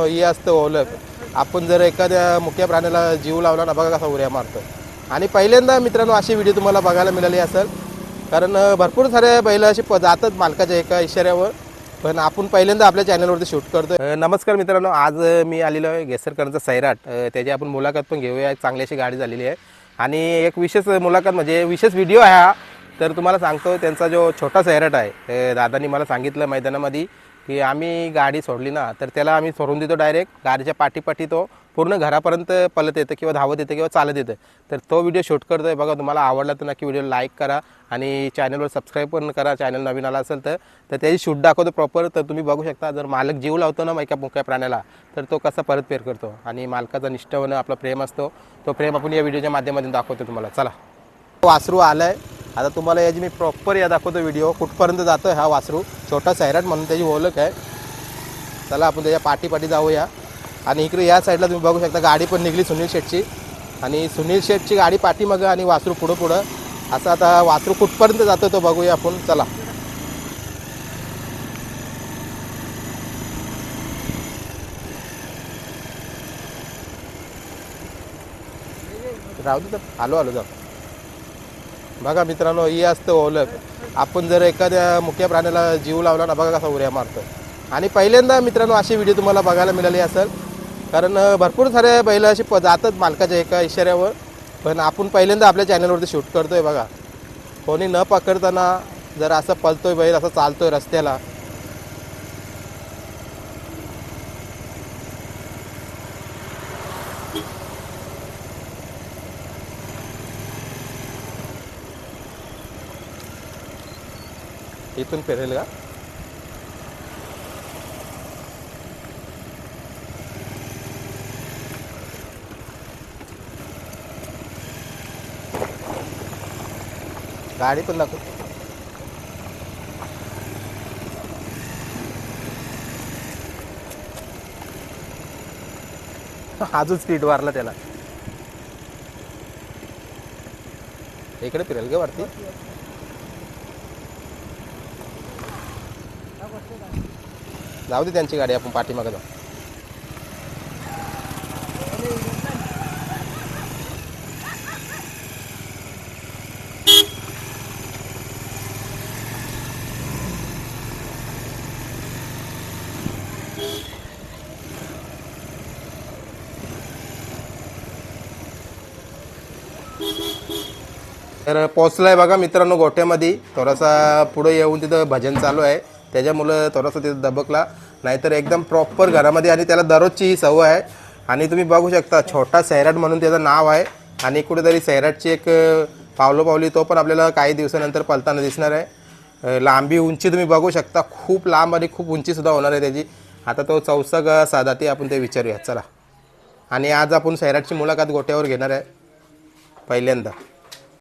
हे ही असतं ओलं आपण जर एखाद्या मुख्य प्राण्याला जीव लावला ना बघा कसा उऱ्या मारतो. आणि पहिल्यांदा मित्रांनो अशी व्हिडिओ तुम्हाला बघायला मिळाली असेल. कारण भरपूर साऱ्या बैल अशी प- जातात मालकाच्या एका इशाऱ्यावर पण आपण पहिल्यांदा आपल्या चॅनलवरती शूट करतो नमस्कार मित्रांनो आज मी आलेलो आहे गेसरकरांचा सैराट. त्याची आपण मुलाखत पण घेऊया. एक चांगली अशी गाडी झालेली आहे. आणि एक विशेष मुलाखत म्हणजे विशेष व्हिडिओ आहे हा. तर तुम्हाला सांगतो त्यांचा जो छोटा सैराट आहे दादानी दादांनी मला सांगितलं मैदानामध्ये. की आम्ही गाडी सोडली ना तर त्याला आम्ही सोडून देतो डायरेक्ट गाडीच्या पाठीपाठी तो पूर्ण घरापर्यंत पलत येतं किंवा धावत येतं किंवा चालत येतं. तर तो व्हिडिओ शूट करतो आहे बघा तुम्हाला आवडला तर नक्की व्हिडिओ लाईक करा आणि चॅनलवर सबस्क्राईब पण करा. चॅनल नवीन आला असेल तर तर त्याची शूट दाखवतो प्रॉपर तर तुम्ही बघू शकता जर मालक जीव लावतो ना एका मुक्या प्राण्याला तर तो कसा परतफेर करतो. आणि मालकाचा निष्ठावानं आपला प्रेम असतो. तो प्रेम आपण या व्हिडिओच्या माध्यमातून दाखवतो तुम्हाला. चला. वासरू आहे आता तुम्हाला याची मी प्रॉपर या दाखवतो व्हिडिओ कुठपर्यंत जातो हा वासरू. छोटा सैराट म्हणून त्याची ओळख आहे. चला आपण त्याच्या पाठी जाऊया. आणि इकडे या साईडला तुम्ही बघू शकता गाडी पण निघली सुनील शेठची आणि सुनील शेठची गाडी पाठीमागं आणि वासरू पुढं पुढं. असं आता वासरू कुठपर्यंत जातो तो बघूया आपण. चला. राहू दे तर. आलो आलो जाऊ. बघा मित्रांनो ही असतं ओलक आपण जर एखाद्या मुख्य प्राण्याला जीव लावला ना बघा कसा उऱ्या मारतो. आणि पहिल्यांदा मित्रांनो अशी व्हिडिओ तुम्हाला बघायला मिळाली असेल. कारण भरपूर साऱ्या बैल अशी प जातात मालकाच्या एका इशाऱ्यावर पण आपण पहिल्यांदा आपल्या चॅनलवरती शूट करतो आहे बघा. कोणी न पकडताना जर असं पळतोय बैल असं चालतोय रस्त्याला. इथून फिरेल का? गाडी पण दाखव. अजून स्पीड वारला त्याला. इकडे फिरेल का वरती? जाऊ दे त्यांची गाडी आपण पाठीमागे जाऊ. तर पोचलाय बघा मित्रांनो गोठ्यामध्ये. थोडासा पुढे येऊन तिथं भजन चालू आहे. त्याच्यामुळं थोडासा तिथं दबकला. नाहीतर एकदम प्रॉपर घरामध्ये आणि त्याला दररोजची ही सवय आहे. आणि तुम्ही बघू शकता छोटा सैराट म्हणून त्याचं नाव आहे. आणि कुठेतरी सैराटची एक पावलो पावली तो पण आपल्याला काही दिवसानंतर पलताना दिसणार आहे. लांबी उंची तुम्ही बघू शकता. खूप लांब आणि खूप उंचीसुद्धा होणार आहे त्याची. आता तो चौसा का साधा ते आपण ते विचारूया चला. आणि आज आपण सैराटची मुलाखत गोट्यावर घेणार आहे. पहिल्यांदा.